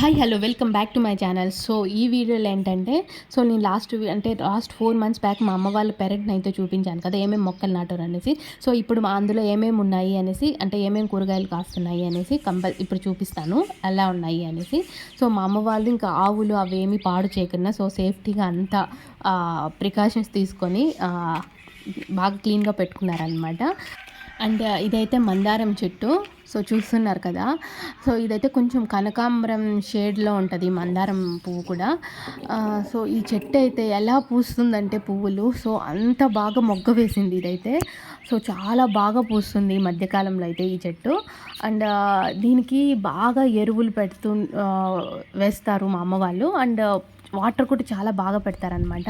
Hi hello welcome back to my channel so ఈ వీడియోలో ఏంటంటే సో నేను లాస్ట్ అంటే లాస్ట్ ఫోర్ మంత్స్ బ్యాక్ మా అమ్మ వాళ్ళ పెరట్ని అయితే చూపించాను కదా ఏమేమి మొక్కలు నాటారు అనేసి. సో ఇప్పుడు మా అందులో ఏమేమి ఉన్నాయి అనేసి అంటే ఏమేమి కూరగాయలు కాస్తున్నాయి అనేసి కంపల్ ఇప్పుడు చూపిస్తాను ఎలా ఉన్నాయి అనేసి. సో మా అమ్మ వాళ్ళు ఇంకా ఆవులు అవి ఏమి పాడు చేయకుండా సో సేఫ్టీగా అంతా ప్రికాషన్స్ తీసుకొని బాగా క్లీన్గా పెట్టుకున్నారనమాట అండ్ ఇదైతే మందారం చెట్టు. సో చూస్తున్నారు కదా. సో ఇదైతే కొంచెం కనకాంబరం షేడ్లో ఉంటుంది మందారం పువ్వు కూడా. సో ఈ చెట్టు అయితే ఎలా పూస్తుందంటే పువ్వులు. సో అంత బాగా మొగ్గ వేసింది ఇదైతే. సో చాలా బాగా పూస్తుంది ఈ మధ్యకాలంలో అయితే ఈ చెట్టు. అండ్ దీనికి బాగా ఎరువులు పెడుతూ వేస్తారు మా అమ్మ వాళ్ళు అండ్ వాటర్ కూడా చాలా బాగా పెడతారనమాట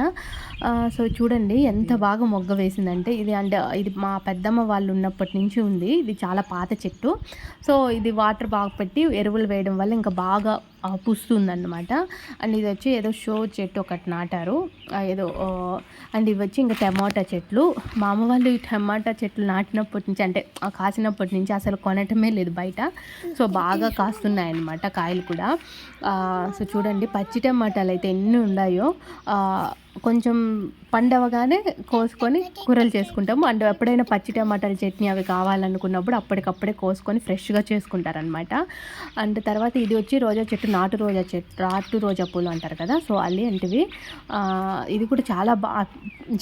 సో చూడండి ఎంత బాగా మొగ్గ వేసిందంటే ఇది అంటే ఇది మా పెద్దమ్మ వాళ్ళు ఉన్నప్పటి నుంచి ఉంది. ఇది చాలా పాత చెట్టు. సో ఇది వాటర్ బాగా పెట్టి ఎరువులు వేయడం వల్ల ఇంకా బాగా పుస్తుందన్నమాట. అండ్ ఇది వచ్చి ఏదో షో చెట్టు ఒకటి నాటారు. ఏదో అండ్ ఇవి వచ్చి ఇంకా టమాటా చెట్లు. మా అమ్మ వాళ్ళు ఈ టమాటా చెట్లు నాటినప్పటి నుంచి అంటే కాసినప్పటి నుంచి అసలు కొనటమే లేదు బయట. సో బాగా కాస్తున్నాయి అన్నమాట కాయలు కూడా. సో చూడండి పచ్చి టమాటాలు అయితే ఎన్ని ఉన్నాయో. కొంచెం పండవగానే కోసుకొని కూరలు చేసుకుంటాము. అండ్ ఎప్పుడైనా పచ్చి టమాటాలు చట్నీ అవి కావాలనుకున్నప్పుడు అప్పటికప్పుడే కోసుకొని ఫ్రెష్గా చేసుకుంటారనమాట అండ్ తర్వాత ఇది వచ్చి రోజా చెట్టు నాటు రోజా చెట్టు నాటు రోజా పూలు అంటారు కదా. సో అల్లి అంటివి. ఇది కూడా చాలా బా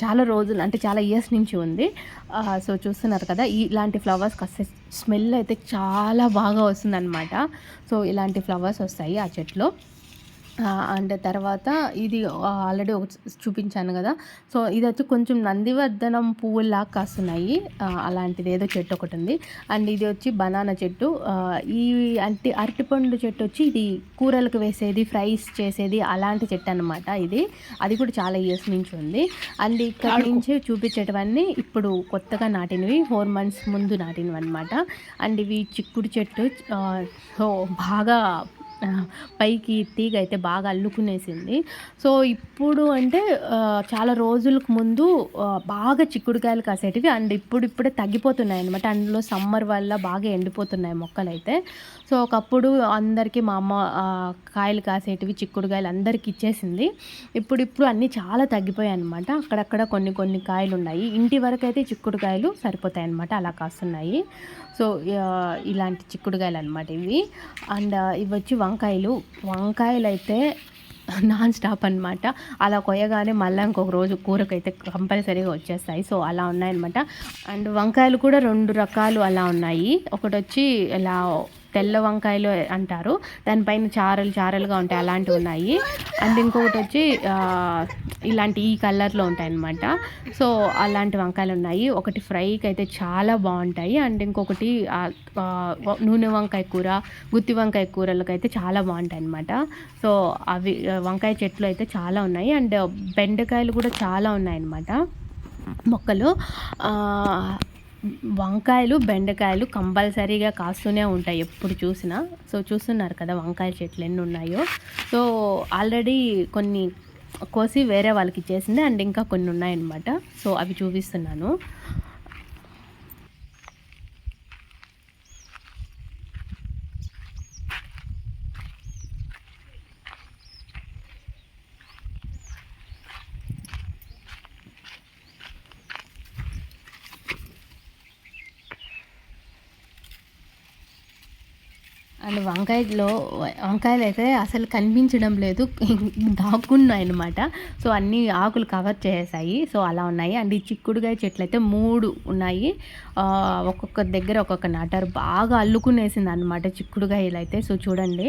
చాలా రోజులు అంటే చాలా ఇయర్స్ నుంచి ఉంది. సో చూస్తున్నారు కదా ఇలాంటి ఫ్లవర్స్ కాస్త స్మెల్ అయితే చాలా బాగా వస్తుందన్నమాట. సో ఇలాంటి ఫ్లవర్స్ వస్తాయి ఆ చెట్లో. అండ్ తర్వాత ఇది ఆల్రెడీ చూపించాను కదా. సో ఇది వచ్చి కొంచెం నందివర్ధనం పువ్వులా కాస్తున్నాయి. అలాంటిది ఏదో చెట్టు ఒకటి ఉంది. అండ్ ఇది వచ్చి బనానా చెట్టు. ఈ అంటే అరటిపండు చెట్టు వచ్చి ఇది కూరలకు వేసేది ఫ్రైస్ చేసేది అలాంటి చెట్టు అనమాట ఇది. అది కూడా చాలా ఇయర్స్ నుంచి ఉంది. అండ్ ఇక్కడ నుంచి చూపించేటివన్నీ ఇప్పుడు కొత్తగా నాటినవి ఫోర్ మంత్స్ ముందు నాటినవి అనమాట అండ్ ఇవి చిక్కుడు చెట్టు బాగా పైకి తీగ అయితే బాగా అల్లుకునేసింది. సో ఇప్పుడు అంటే చాలా రోజులకు ముందు బాగా చిక్కుడుకాయలు కాసేటివి అండ్ ఇప్పుడు ఇప్పుడే తగ్గిపోతున్నాయి అనమాట అందులో సమ్మర్ వల్ల బాగా ఎండిపోతున్నాయి మొక్కలు అయితే సో ఒకప్పుడు అందరికీ మా అమ్మ కాయలు కాసేటివి చిక్కుడుకాయలు అందరికి ఇచ్చేసింది. ఇప్పుడు ఇప్పుడు అన్నీ చాలా తగ్గిపోయాయి అనమాట అక్కడక్కడ కొన్ని కొన్ని కాయలు ఉన్నాయి ఇంటి వరకు అయితే చిక్కుడుకాయలు సరిపోతాయి అనమాట అలా కాస్తున్నాయి. సో ఇలాంటి చిక్కుడుకాయలు అనమాట ఇవి. అండ్ ఇవి వచ్చి వంకాయలు. వంకాయలు అయితే నాన్ స్టాప్ అనమాట అలా కొయ్యగానే మళ్ళీ ఇంకొక రోజు కూరకైతే కంపల్సరీగా వచ్చేస్తాయి. సో అలా ఉన్నాయన్నమాట. అండ్ వంకాయలు కూడా రెండు రకాలు అలా ఉన్నాయి. ఒకటి వచ్చి ఇలా తెల్ల వంకాయలు అంటారు. దానిపైన చారలు చారలుగా ఉంటాయి. అలాంటివి ఉన్నాయి. అండ్ ఇంకొకటి వచ్చి ఇలాంటి ఈ కలర్లో ఉంటాయి అన్నమాట సో అలాంటి వంకాయలు ఉన్నాయి. ఒకటి ఫ్రైకి అయితే చాలా బాగుంటాయి. అండ్ ఇంకొకటి నూనె వంకాయ కూర గుత్తి వంకాయ కూరలకు అయితే చాలా బాగుంటాయి అన్నమాట సో అవి వంకాయ చెట్లు అయితే చాలా ఉన్నాయి. అండ్ బెండకాయలు కూడా చాలా ఉన్నాయన్నమాట. మొక్కలు వంకాయలు బెండకాయలు కంపల్సరీగా కాస్తూనే ఉంటాయి ఎప్పుడు చూసినా. సో చూస్తున్నారు కదా వంకాయ చెట్లు ఎన్ని ఉన్నాయో. సో ఆల్రెడీ కొన్ని కోసి వేరే వాళ్ళకి ఇచ్చేసింది అండ్ ఇంకా కొన్ని ఉన్నాయన్నమాట. సో అవి చూపిస్తున్నాను. అండ్ వంకాయలో వంకాయలు అయితే అసలు కనిపించడం లేదు. దాక్కున్నాయి అనమాట సో అన్ని ఆకులు కవర్ చేసాయి సో అలా ఉన్నాయి. అండ్ ఈ చిక్కుడుగాయ చెట్లు అయితే మూడు ఉన్నాయి. ఒక్కొక్క దగ్గర ఒక్కొక్క నాటారు. బాగా అల్లుకునేసింది అనమాట చిక్కుడుగాయలు అయితే సో చూడండి.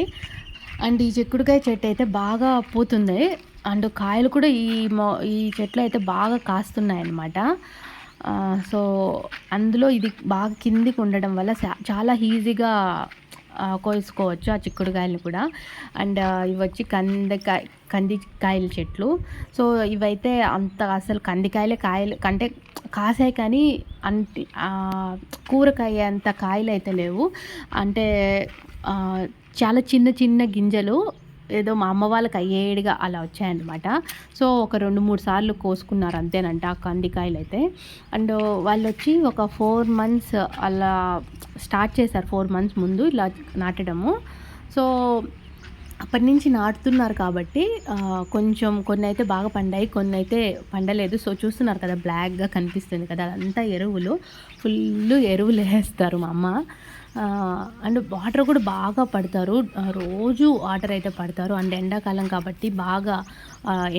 అండ్ ఈ చిక్కుడుకాయ చెట్టు అయితే బాగా పోతుంది. అండ్ కాయలు కూడా ఈ మో ఈ చెట్లు అయితే బాగా కాస్తున్నాయి అన్నమాట సో అందులో ఇది బాగా కిందికి ఉండడం వల్ల చాలా ఈజీగా కోసుకోవచ్చు ఆ చిక్కుడుకాయలు కూడా. అండ్ ఇవి వచ్చి కందకాయ కందికాయల చెట్లు. సో ఇవైతే అంత అసలు కందికాయలే కాయలు అంటే కాసాయి కానీ అంటి కూరకాయ అంత కాయలు అయితే లేవు. అంటే చాలా చిన్న చిన్న గింజలు ఏదో మా అమ్మ వాళ్ళకి అయ్యేడిగా అలా వచ్చాయన్నమాట. సో ఒక రెండు మూడు సార్లు కోసుకున్నారు అంతేనంట ఆ కందికాయలు అయితే. అండ్ వాళ్ళు వచ్చి ఒక ఫోర్ మంత్స్ అలా స్టార్ట్ చేశారు ఫోర్ మంత్స్ ముందు ఇలా నాటడము. సో అప్పటి నుంచి నాటుతున్నారు కాబట్టి కొంచెం కొన్ని అయితే బాగా పండాయి కొన్ని అయితే పండలేదు. సో చూస్తున్నారు కదా బ్లాక్గా కనిపిస్తుంది కదా అదంతా ఎరువులు. ఫుల్ ఎరువులు వేస్తారు మా అమ్మ. అండ్ వాటర్ కూడా బాగా పడతారు. రోజు వాటర్ అయితే పడతారు. అండ్ ఎండాకాలం కాబట్టి బాగా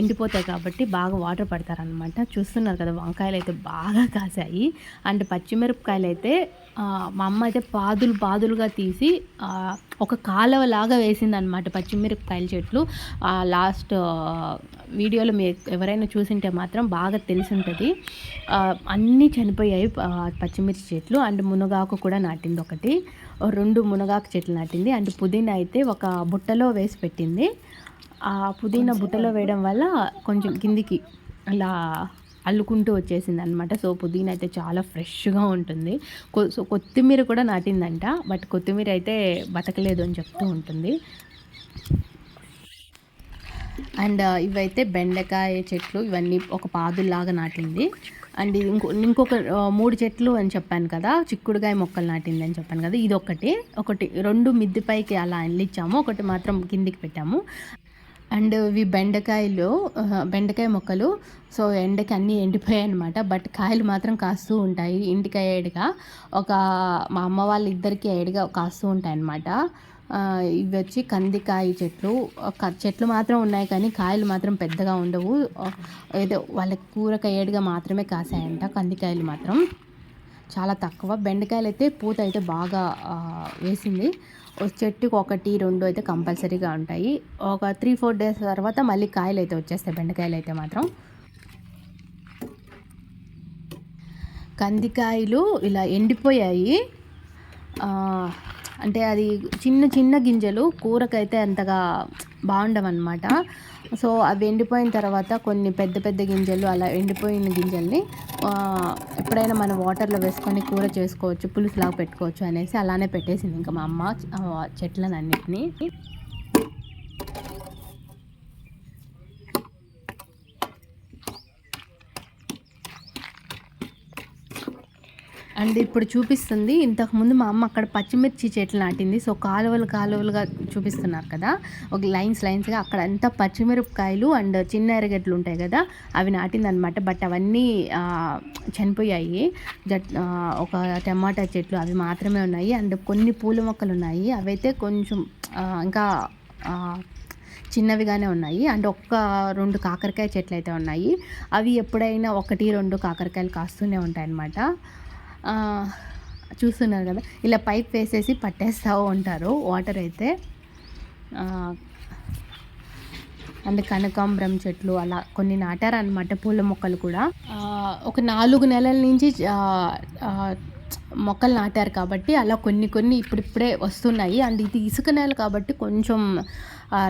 ఎండిపోతాయి కాబట్టి బాగా వాటర్ పడతారు అనమాట చూస్తున్నారు కదా వంకాయలు అయితే బాగా కాసాయి. అండ్ పచ్చిమిరపకాయలు అయితే మా అమ్మ అయితే పాదులు పాదులుగా తీసి ఒక కాలువ లాగా వేసింది అనమాట పచ్చిమిరపకాయల చెట్లు. లాస్ట్ వీడియోలో మీరు ఎవరైనా చూసింటే మాత్రం బాగా తెలిసి ఉంటుంది అన్నీ చనిపోయాయి పచ్చిమిర్చి చెట్లు అండ్ మునగాకు కూడా నాటింది ఒకటి. రెండు మునగాకు చెట్లు నాటింది. అండ్ పుదీనా అయితే ఒక బుట్టలో వేసి పెట్టింది. ఆ పుదీనా బుట్టలో వేయడం వల్ల కొంచెం కిందికి అలా అల్లుకుంటూ వచ్చేసింది అనమాట సో పుదీనా అయితే చాలా ఫ్రెష్గా ఉంటుంది. కొ- సో కొత్తిమీర కూడా నాటిందంట. బట్ కొత్తిమీర అయితే బతకలేదు అని చెప్తూ ఉంటుంది. అండ్ ఇవైతే బెండకాయ చెట్లు ఇవన్నీ ఒక పాదుల్లాగా నాటింది. అండ్ ఇది ఇంకో ఇంకొక మూడు చెట్లు అని చెప్పాను కదా చిక్కుడుగాయ మొక్కలు నాటింది అని చెప్పాను కదా ఇది ఒకటి ఒకటి రెండు మిద్దె పైకి అలా వెళ్ళిచ్చాము ఒకటి మాత్రం కిందికి పెట్టాము. అండ్ ఇవి బెండకాయలు బెండకాయ మొక్కలు సో ఎండకి అన్నీ ఎండిపోయాయి అనమాట బట్ కాయలు మాత్రం కాస్తూ ఉంటాయి ఇంటికి అయ్యేడుగా. ఒక మా అమ్మ వాళ్ళ ఇద్దరికి అయ్యేడుగా కాస్తూ ఉంటాయి అనమాట ఇవి వచ్చి కందికాయ చెట్లు. ఒక చెట్లు మాత్రం ఉన్నాయి కానీ కాయలు మాత్రం పెద్దగా ఉండవు. ఏదో వాళ్ళకి కూరకయ్యేడుగా మాత్రమే కాసాయంట కందికాయలు మాత్రం. చాలా తక్కువ. బెండకాయలు అయితే పూత అయితే బాగా వేసింది. చెట్టుకు ఒకటి రెండు అయితే కంపల్సరీగా ఉంటాయి. ఒక త్రీ ఫోర్ డేస్ తర్వాత మళ్ళీ కాయలు అయితే వచ్చేస్తాయి బెండకాయలు అయితే మాత్రం. కందికాయలు ఇలా ఎండిపోయాయి. అంటే అది చిన్న చిన్న గింజలు కూరకైతే అంతగా బాగుండవన్నమాట. సో అవి ఎండిపోయిన తర్వాత కొన్ని పెద్ద పెద్ద గింజలు అలా ఎండిపోయిన గింజల్ని ఎప్పుడైనా మనం వాటర్లో వేసుకొని కూర చేసుకోవచ్చు పులుసులాగా పెట్టుకోవచ్చు అనేసి అలానే పెట్టేసింది. ఇంకా మా అమ్మ ఆ, అండ్ ఇప్పుడు చూపిస్తుంది ఇంతకుముందు మా అమ్మ అక్కడ పచ్చిమిర్చి చెట్లు నాటింది. సో కాలువలు కాలువలుగా చూపిస్తున్నారు కదా. ఒక లైన్స్ లైన్స్గా అక్కడ అంతా పచ్చిమిరపకాయలు అండ్ చిన్న ఎరగడ్లు ఉంటాయి కదా అవి నాటిందనమాట. బట్ అవన్నీ చనిపోయాయి. జట్ ఒక టమాటా చెట్లు అవి మాత్రమే ఉన్నాయి. అండ్ కొన్ని పూల మొక్కలు ఉన్నాయి. అవైతే కొంచెం ఇంకా చిన్నవిగానే ఉన్నాయి. అండ్ ఒక్క రెండు కాకరకాయ చెట్లు అయితే ఉన్నాయి. అవి ఎప్పుడైనా ఒకటి రెండు కాకరకాయలు కాస్తూనే ఉంటాయి అన్నమాట చూస్తున్నారు కదా. ఇలా పైప్ వేసేసి పట్టేస్తూ ఉంటారు వాటర్ అయితే అండ్ కనకాంబరం చెట్లు అలా కొన్ని నాటారనమాట పూల మొక్కలు కూడా. ఒక నాలుగు నెలల నుంచి మొక్కలు నాటారు కాబట్టి అలా కొన్ని కొన్ని ఇప్పుడిప్పుడే వస్తున్నాయి. అండ్ ఇది ఇసుక నేల కాబట్టి కొంచెం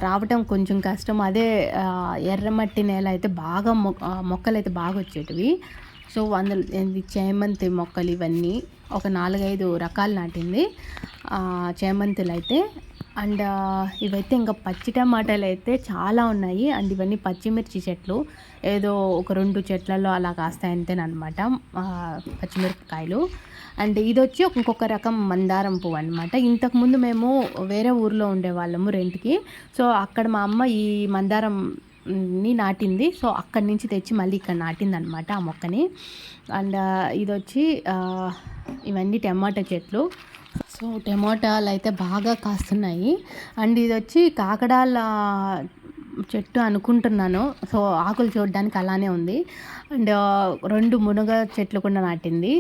రావటం కొంచెం కష్టం. అదే ఎర్రమట్టి నేల అయితే బాగా మొ మొక్కలు అయితే బాగా వచ్చేటివి. సో అందులో చేమంతి మొక్కలు ఇవన్నీ ఒక నాలుగైదు రకాలు నాటింది. చేమంతులు అయితే అండ్ ఇవైతే ఇంకా పచ్చి టమాటాలు అయితే చాలా ఉన్నాయి. అండ్ ఇవన్నీ పచ్చిమిర్చి చెట్లు ఏదో ఒక రెండు చెట్లలో అలా కాస్తాయంతేనమాట పచ్చిమిరపకాయలు. అండ్ ఇది వచ్చి ఇంకొక రకం మందారం పువ్వు అనమాట ఇంతకుముందు మేము వేరే ఊర్లో ఉండేవాళ్ళము రెంట్కి. సో అక్కడ మా అమ్మ ఈ మందారం ని నాటింది. సో అక్కడి నుంచి తెచ్చి మళ్ళీ ఇక్కడ నాటింది అనమాట ఆ మొక్కని. అండ్ ఇది వచ్చి ఇవన్నీ టమాటా చెట్లు. సో టమాటాలు అయితే బాగా కాస్తున్నాయి. అండ్ ఇది వచ్చి కాకడాల చెట్టు అనుకుంటున్నాను. సో ఆకులు చూడడానికి అలానే ఉంది. అండ్ రెండు మునగ చెట్లు కూడా నాటింది.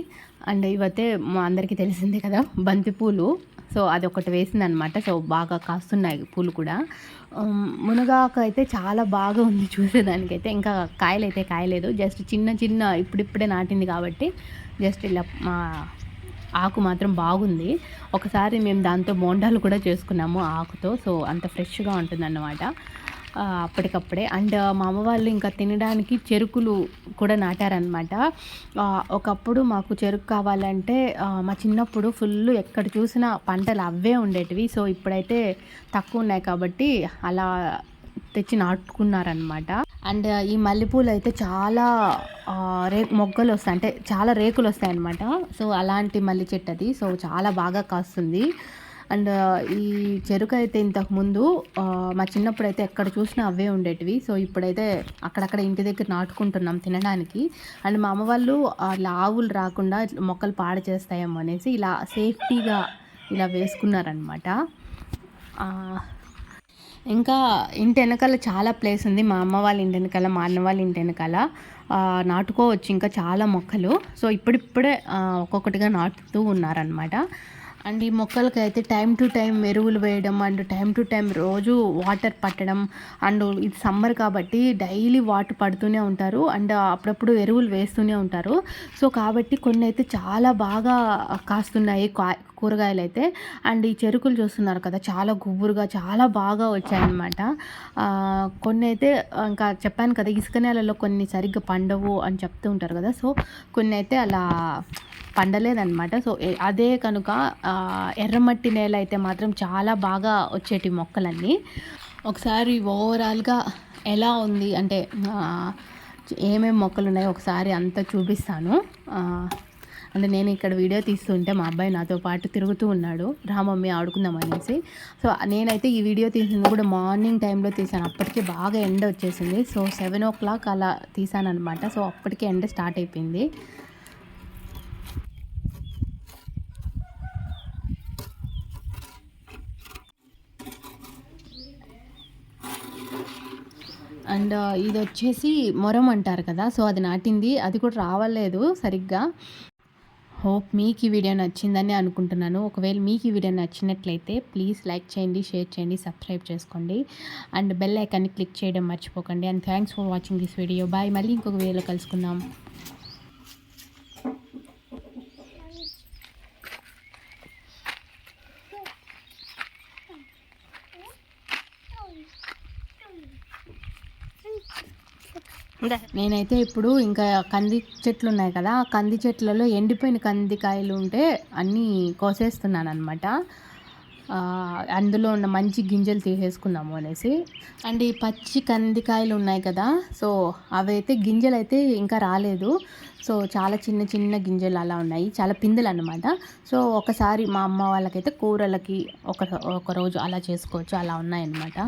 అండ్ ఇవైతే మా అందరికీ తెలిసిందే కదా బంతిపూలు. సో అది ఒకటి వేసింది అనమాట సో బాగా కాస్తున్నాయి పూలు కూడా. మునగాకు అయితే చాలా బాగా ఉంది చూసేదానికైతే. ఇంకా కాయలు అయితే కాయలేదు. జస్ట్ చిన్న చిన్న ఇప్పుడిప్పుడే నాటింది కాబట్టి జస్ట్ ఇలా మా ఆకు మాత్రం బాగుంది. ఒకసారి మేము దాంతో బోండాలు కూడా చేసుకున్నాము ఆకుతో. సో అంత ఫ్రెష్గా ఉంటుంది అన్నమాట అప్పటికప్పుడే. అండ్ మా అమ్మ వాళ్ళు ఇంకా తినడానికి చెరుకులు కూడా నాటారనమాట ఒకప్పుడు మాకు చెరుకు కావాలంటే మా చిన్నప్పుడు ఫుల్ ఎక్కడ చూసినా పంటలు అవే ఉండేటివి. సో ఇప్పుడైతే తక్కువ ఉన్నాయి కాబట్టి అలా తెచ్చి నాటుకున్నారనమాట అండ్ ఈ మల్లెపూలు అయితే చాలా రే మొగ్గలు వస్తాయి. అంటే చాలా రేకులు వస్తాయి అనమాట సో అలాంటి మల్లె చెట్టు అది సో చాలా బాగా కాస్తుంది. అండ్ ఈ చెరుకు అయితే ఇంతకుముందు మా చిన్నప్పుడు అయితే ఎక్కడ చూసినా అవే ఉండేటివి. సో ఇప్పుడైతే అక్కడక్కడ ఇంటి దగ్గర నాటుకుంటున్నాం తినడానికి. అండ్ మా అమ్మ వాళ్ళు అలా ఆవులు రాకుండా మొక్కలు పాడు చేస్తాయేమో అనేసి ఇలా సేఫ్టీగా ఇలా వేసుకున్నారనమాట ఇంకా ఇంటి వెనకాల చాలా ప్లేస్ ఉంది. మా అమ్మ వాళ్ళ ఇంటి వెనకాల మా అన్న వాళ్ళ ఇంటి వెనకాల. నాటుకోవచ్చు ఇంకా చాలా మొక్కలు. సో ఇప్పుడిప్పుడే ఒక్కొక్కటిగా నాటుతూ ఉన్నారనమాట అండ్ ఈ మొక్కలకి అయితే టైం టు టైం ఎరువులు వేయడం అండ్ టైం టు టైం రోజు వాటర్ పట్టడం అండ్ ఇది సమ్మర్ కాబట్టి డైలీ వాటర్ పడుతూనే ఉంటారు అండ్ అప్పుడప్పుడు ఎరువులు వేస్తూనే ఉంటారు. సో కాబట్టి కొన్ని అయితే చాలా బాగా కాస్తున్నాయి కా- కూరగాయలు అయితే అండ్ ఈ చెరుకులు చూస్తున్నారు కదా చాలా గుబురుగా చాలా బాగా వచ్చాయన్నమాట. కొన్ని అయితే ఇంకా చెప్పాను కదా ఇసుక నేలలో కొన్ని సరిగ్గా పండవు అని చెప్తూ ఉంటారు కదా సో కొన్ని అయితే అలా పండలేదన్నమాట. సో అదే కనుక ఎర్రమట్టి నేల అయితే మాత్రం చాలా బాగా వచ్చేటి మొక్కలన్నీ. ఒకసారి ఓవరాల్గా ఎలా ఉంది అంటే ఏమేమి మొక్కలు ఉన్నాయో ఒకసారి అంతా చూపిస్తాను. అంటే నేను ఇక్కడ వీడియో తీస్తుంటే మా అబ్బాయి నాతో పాటు తిరుగుతూ ఉన్నాడు. రా మమ్మీ ఆడుకుందాం అనేసి. సో నేనైతే ఈ వీడియో తీసింది కూడా మార్నింగ్ టైంలో తీసాను అప్పటికే బాగా ఎండ వచ్చేసింది. సో సెవెన్ ఓ క్లాక్ అలా తీసాను అనమాట సో అప్పటికే ఎండ స్టార్ట్ అయిపోయింది. అండ్ ఇది వచ్చేసి మొరం అంటారు కదా సో అది నాటింది. అది కూడా రావలేదు సరిగ్గా. హోప్ మీకు ఈ వీడియో నచ్చిందని అనుకుంటున్నాను. ఒకవేళ మీకు ఈ వీడియో నచ్చినట్లయితే ప్లీజ్ లైక్ చేయండి షేర్ చేయండి సబ్స్క్రైబ్ చేసుకోండి. అండ్ బెల్ ఐకాన్ని క్లిక్ చేయడం మర్చిపోకండి. And thanks for watching this video. Bye. మళ్ళీ ఇంకొక వీడియోలో కలుసుకుందాం. నేనైతే ఇప్పుడు ఇంకా కంది చెట్లు ఉన్నాయి కదా ఆ కంది చెట్లలో ఎండిపోయిన కందికాయలు ఉంటే అన్నీ కోసేస్తున్నాను అనమాట అందులో ఉన్న మంచి గింజలు తీసేసుకుందాము అనేసి. అండ్ ఈ పచ్చి కందికాయలు ఉన్నాయి కదా సో అవైతే గింజలు అయితే ఇంకా రాలేదు. సో చాలా చిన్న చిన్న గింజలు అలా ఉన్నాయి చాలా పిందెలు అనమాట సో ఒకసారి మా అమ్మ వాళ్ళకైతే కూరలకి ఒక ఒక రోజు అలా చేసుకోవచ్చు అలా ఉన్నాయన్నమాట.